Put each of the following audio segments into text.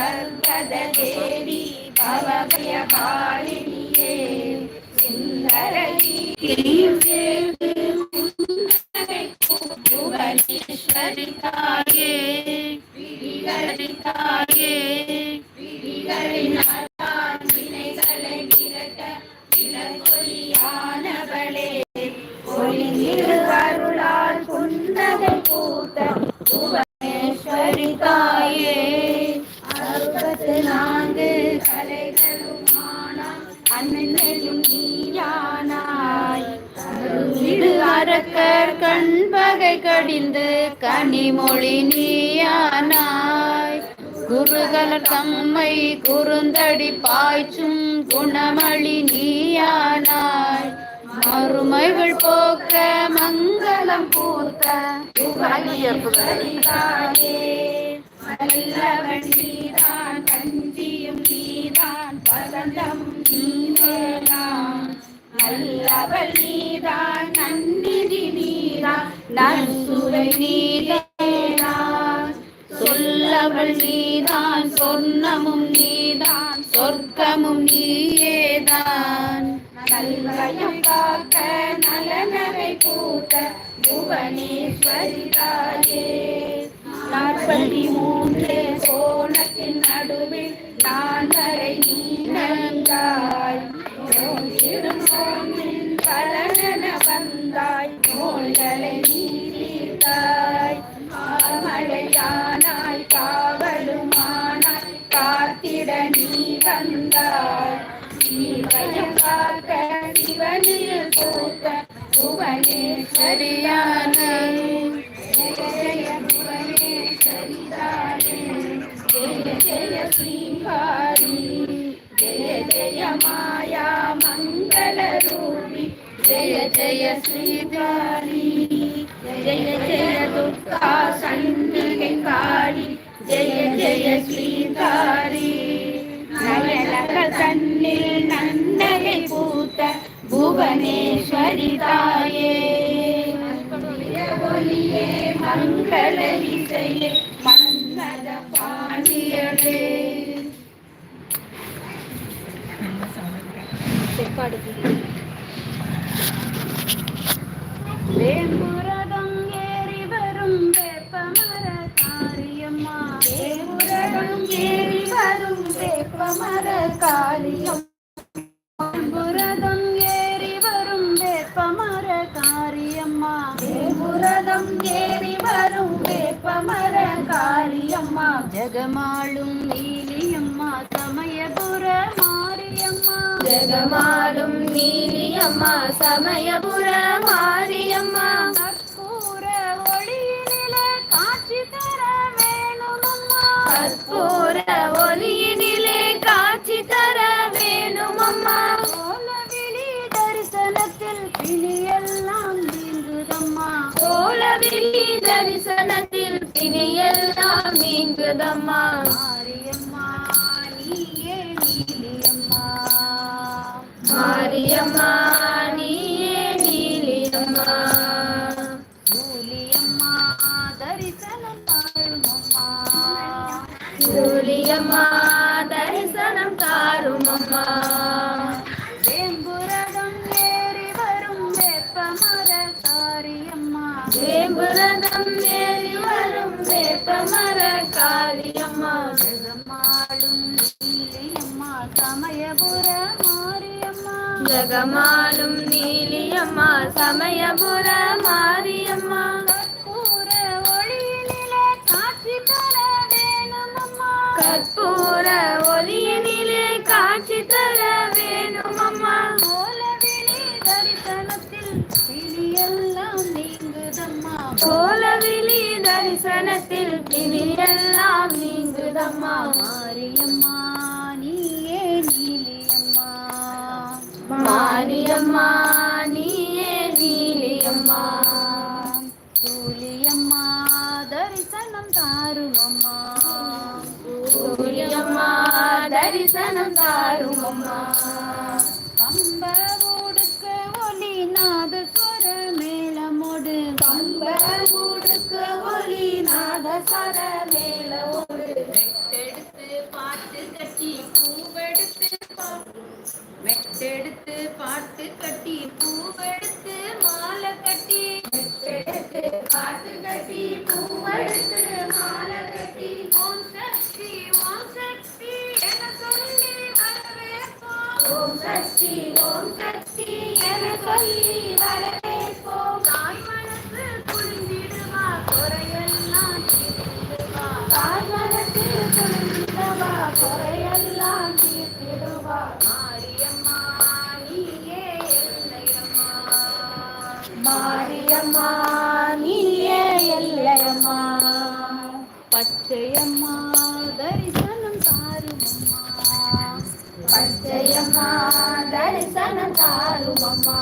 பர்வத தேவி பவபய காலினியே புவனேஸ்வரி தாயே விழிகளை தாயே விழிகளின் வினைகளை விரட்ட விலகொலியானவளே புன்னகை பூத்த விடு அரக்கர் கண்பகை கடிந்து கனிமொழி நீயானாய். குருகலர் தம்மை குறுந்தடி பாய்ச்சும் குணமளி நீயானாய். மறுமைகள் போக்க மங்களம் பூத்த நல்லவன் நீதான் கஞ்சியும் நீதான் பதந்தம் நீதான் நல்லவள் நீதான் நன்னிதி நீதான் நன்சுவை நீதான் சொல்லவள் நீதான் சொன்னமும் நீதான் சொர்க்கமும் நீயேதான். நல்வயம் காக்க நலனவை பூத்த புவனேஸ்வரி தாயே. நாற்பத்தி மூன்று கோணத்தின் நடுவில் நான் வரை நீ நன்றாய். நோக்கிடும் நோன்பின் பலனென வந்தாய் நோய்களை நீத்தாய் மழையானாய் காவலுமானாய் காத்திட நீ வந்தாய். நீ காக்க சிவனில் பூத்த புவனேஸ்வரியான. புவனேஸ்வரிதானே ஜெய ஜெய ஸ்ரீஹாரி ஜெய மாயா மங்கள ரூபி ஜெய ஜெய ஸ்ரீதாரி ஜெய ஜெய துர்கா சண்முகை காளி ஜெய ஜெய ஸ்ரீதாரி நயனங்கள் தன்னில் நன்னகை பூத்த வேம்புரதம் ஏறி வரும் வேப்பமர காரியம்மா வேம்புரதம் ஏறி வரும் வேப்பமர காரியம் ஜெகமாளும் நீலியம்மா சமயபுர மாரியம்மா. கற்பூர ஒளியினில காட்சி தர வேணுமம்மா. கற்பூர ஒளியினிலே காட்சி தர வேணுமம்மா. கோலவிழி தரிசனத்தில் பிணியெல்லாம் நீங்குதம்மா. கோலவிழி தரிசனத்தில் பிணியெல்லாம் நீங்குதம்மா. மாரியம்மா மாரியம்மா நீயே நீலியம்மா. சூலியம்மா தரிசனம் தாருமம்மா. சூலியம்மா தரிசனம் தாருமம்மா. வேம்புரதம் ஏறி வரும் வேப்பமர காரியம்மா. வேம்புரதம் ஏறி வரும் வேப்பமர காரியம்மா. ஜெகமாளும் நீலியம்மா சமயபுர ஜெகமாளும் நீலியம்மா சமயபுர மாரியம்மா. கற்பூர ஒளியினிலே காட்சி தர வேணுமம்மா. கற்பூர ஒளியினிலே காட்சி தர வேணுமம்மா. கோலவிழி தரிசனத்தில் பிணியெல்லாம் நீங்குதம்மா. கோலவிழி தரிசனத்தில் பிணியெல்லாம் நீங்குதம்மா. மாரியம்மா மாரியம்மா நீயே நீலியம்மா. சூலியம்மா தரிசனம் தாருமம்மா. சூலியம்மா தரிசனம் தாருமம்மா. மெட்டெடுத்து பாட்டு கட்டி பூவெடுத்து மாலை கட்டி. மெட்டெடுத்து பாட்டு கட்டி பூவெடுத்து மாலை கட்டி. ஓம் சக்தி ஓம் சக்தி என சொல்லி வரவேற்போம் ஓம் சக்தி ஓம் சக்தி என சொல்லி வரவேற்போம் மாரியம்மா நீயே எல்லையம்மா பச்சையம்மா தரிசனம் தாருமம்மா பச்சையம்மா தரிசனம் தாருமம்மா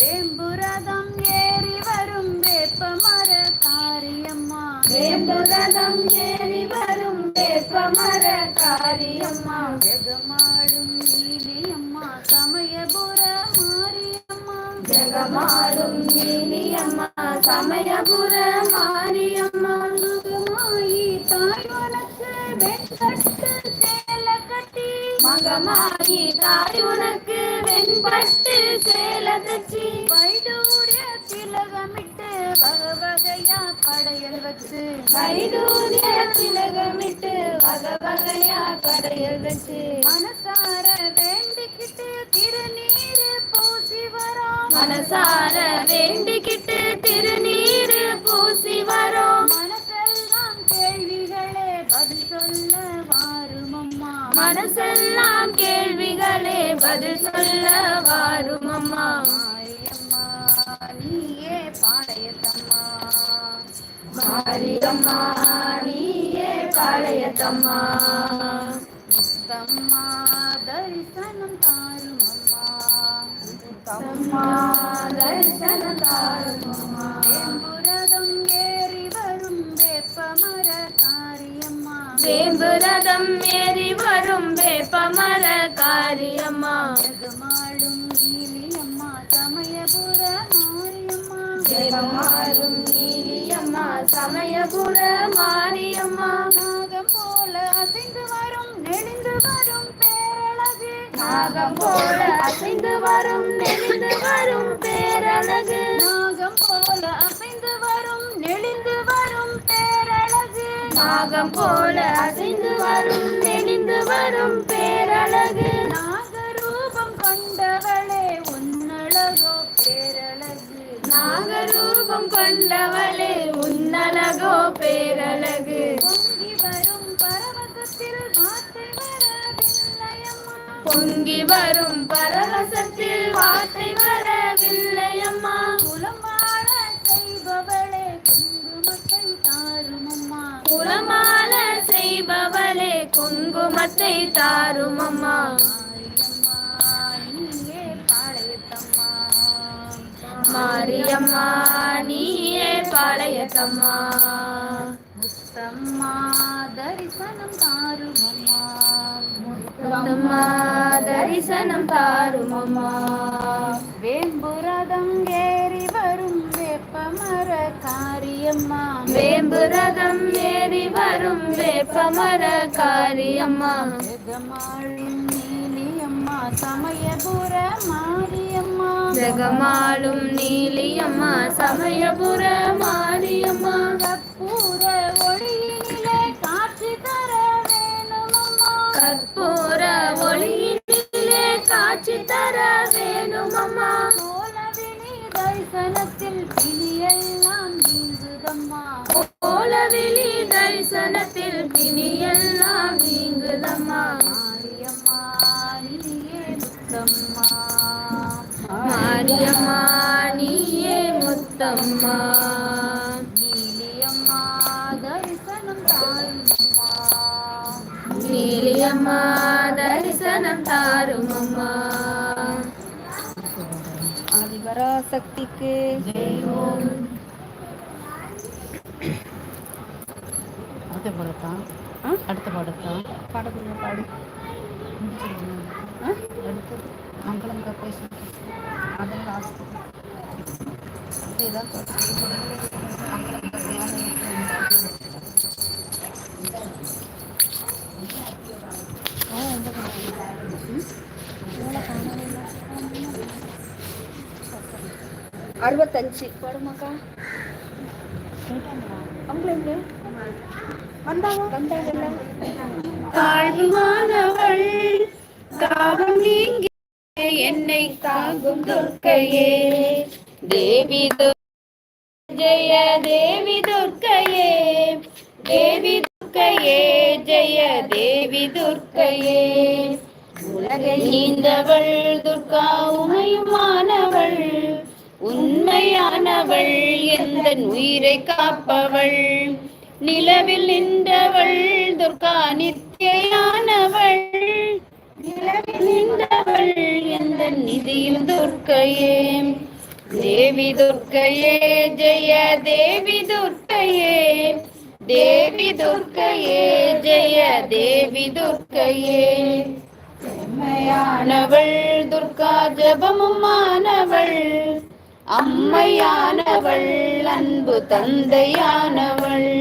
வேம்புரதம் ஏறி வரும் வேப்பமர காரியம்மா. வேம்புரதம் ஏறி வரும் வேப்பமர காரியம்மா. ஜெகமாடும் மாரியம்மா ஜெகமாடும் நீலியம்மா சமயபுர மாரியம்மா சுகமாயி தாய் வெண்பட்டு சேலை கட்டி மகமாயி தாய் உனக்கு வெண்பட்டு சேல கட்டி வைடூரிய திலகமிட்டு வகவகையா படையல் வச்சு. வைடூரிய திலகமிட்டு வகவகையா படையல் வச்சு. மனசார வே மனசார வேண்டிக்கிட்டு திருநீர் பூசி வரோம். மனசெல்லாம் கேள்விகளே பதில் சொல்ல வாருமம்மா. மனசெல்லாம் கேள்விகளே பதில் சொல்ல வாருமம்மா. மாரியம்மா நீயே பாளையத்தம்மா. மாரியம்மா நீயே பாளையத்தம்மா. முத்தம்மா தரிசனம் தாருமம்மா. வேம்புரதம் ஏறி வரும் வேப்பமர காரியம்மா. வேம்புரதம் ஏறி வரும் வேப்பமர காரியம்மா. ஜெகமாடும் நீலியம்மா சமயபுர மாரியம்மா ஜெகமாடும் நீலியம்மா சமயபுர மாரியம்மா நாகம் போல அசைந்து வரும் நெளிந்து வரும் பேரழகு நாகம் போல அசைந்து வரும் நெளிந்து வரும் பேரழகு. நாகம் போல அசைந்து வரும் நெளிந்து வரும் பேரழகு. நாகம் போல அசைந்து வரும் நெளிந்து வரும் பேரழகு. நாகரூபம் கொண்டவளே உன்னழகோ பேரழகு. நாகரூபம் கொண்டவளே உன்னழகோ பேரழகு. பொங்கி வரும் பரவசத்தில் வார்த்தை வரவில்லை அம்மா குலமாள செய்பவளே குங்குமத்தை தாரும் அம்மா குலமால செய்பவளே குங்குமத்தை தாரும் அம்மா மாரியம்மா நீயே பாளையத்தம்மா. முத்தம்மா தரிசனம் தாருமம்மா. முத்தம்மா தரிசனம் தாருமம்மா வேம்புரதம் ஏறி வரும் வேப்பமர காரியம்மா வேம்புரதம் ஏறி வரும் வேப்பமர காரியம்மா ஜெகமாளும் நீலியம்மா சமயபுர மாரியம்மா ஜெகமாளும் நீலியம்மா சமயபுர மாரியம்மா காட்சி தர வேணுமம்மா கோலவிழி தரிசனத்தில் பிணியெல்லாம் நீங்குதம்மா கோலவிழி தரிசனத்தில் பிணியெல்லாம் நீங்குதம்மா மாரியம்மா நீயே முத்தம்மா. மாரியம்மா நீயே முத்தம்மா. நீலியம்மா தரிசனம் தாருமம்மா. நீலியம்மா தரிசனம் தாருமம்மா. ஆதிபராசக்திக்கு அடுத்த படத்தான் ஆ? அடுத்த படத்தான் பாடக்குள்ள பாடு. ஆ? அடுத்தது மங்களம் கப்பேஷன் அதில் லாஸ்ட் இதுதான் அறுபத்தஞ்சு. போடுமாக்கா. அவங்கள வந்தாங்க. வந்தாங்கல்ல. தாழ்வானவள் தாகம் நீங்கி என்னை தாங்கும் துர்க்கையே. தேவி ஜெய தேவி துர்க்கையே. தேவி துர்க்கையே ஜெய தேவி துர்க்கையே. உலகை நீந்தவள் துர்கா உமையுமானவள். உண்மையானவள் எந்த உயிரை காப்பவள்? நிலவில் நின்றவள் துர்கா நித்தியானவள் நிலவில் நின்றவள் எந்த நிதியில் துர்க்கையே? தேவி துர்க்கையே ஜெய தேவி துர்க்கையே. தேவி துர்க்கையே ஜெய தேவி துர்க்கையே. உண்மையானவள் துர்கா ஜபமுமானவள் அம்மையானவள் அன்பு தந்தையானவள்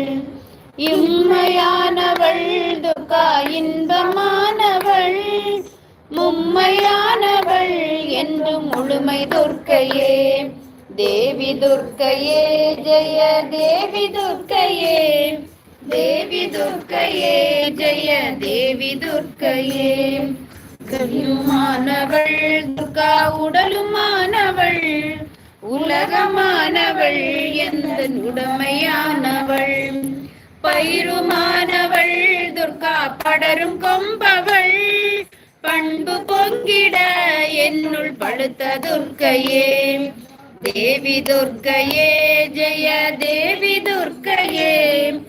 இம்மையானவள் துக்கா இன்பமானவள் மும்மையானவள் என்றும் முழுமை துர்க்கையே. தேவி துர்க்கையே ஜெய தேவி துர்க்கையே. தேவி துர்க்கையே ஜெய தேவி துர்க்கையே. கையுமானவள் துர்கா உடலுமானவள் உலகமானவள் எந்த உடமையானவள்? பயிருமானவள் துர்கா படரும் கொம்பவள். பண்பு பொங்கிட என்னுள் படுத்த துர்க்கையே. தேவி துர்க்கையே ஜெய தேவி துர்க்கையே.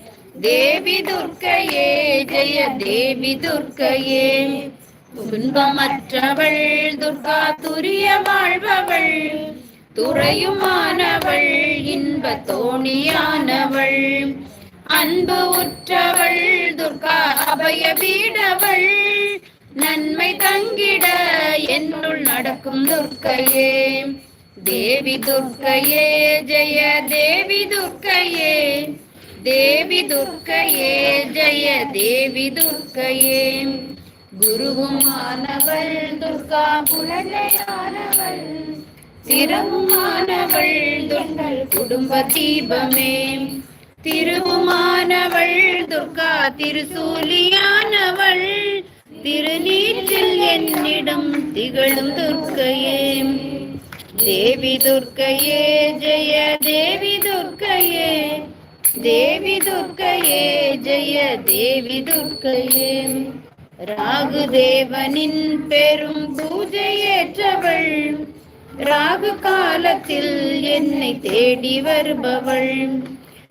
தேவி துர்க்கையே ஜெய தேவி துர்க்கையே. துன்பமற்றவள் துர்கா துரிய வாழ்பவள் துறையுமானவள் இன்ப தோணியானவள். அன்பு உற்றவள் துர்கா அபய பீடவள். நன்மை தங்கிட என்னுள் நடக்கும் துர்க்கையே. தேவி துர்க்கையே ஜெய தேவி துர்க்கையே. தேவி துர்க்கையே ஜெய தேவி துர்க்கையே. குருவுமானவள் துர்கா புலனையானவள் திருவுமானவள் துங்கள் குடும்ப தீபமே. திருவுமானவள் துர்கா திருசூலியானவள் திருநீற்றில் என்னிடம் திகழும் துர்க்கையே. தேவி துர்க்கையே ஜெய தேவி துர்க்கையே. தேவி துர்க்கையே ஜெய தேவி துர்க்கையே. ராகு தேவனின் பெரும் பூஜையேற்றவள் ராகு காலத்தில் என்னை தேடி வருபவள்.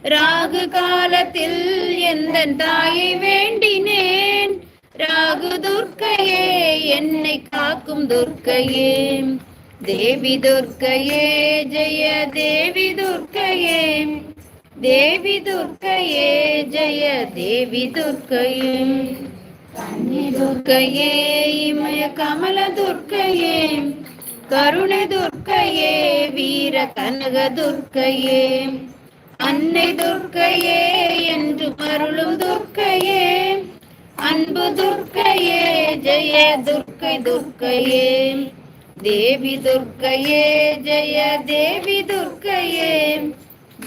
ராகு காலத்தில் எந்த தாயை வேண்டினேன்? ராகு துர்க்கையே என்னை காக்கும் துர்க்கையே. தேவி துர்க்கையே ஜெய தேவி துர்க்கையே. தேவி துர்க்கையே ஜெய தேவி துர்க்கையே. கன்னி துர்க்கையே இமய கமல துர்க்கையே. கருணை துர்க்கையே வீர கனக துர்க்கையே. அன்னை துர்க்கையே என்று மருளும் துர்க்கையே. அன்பு துர்க்கையே ஜெய துர்க்கை துர்க்கையே. தேவி துர்க்கையே ஜெய தேவி துர்க்கையே.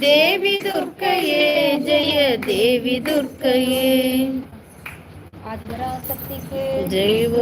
தேவி துர்க்கையே ஜெய தேவி துர்க்கையே. ஆதிபராசக்திக்கு ஜெய்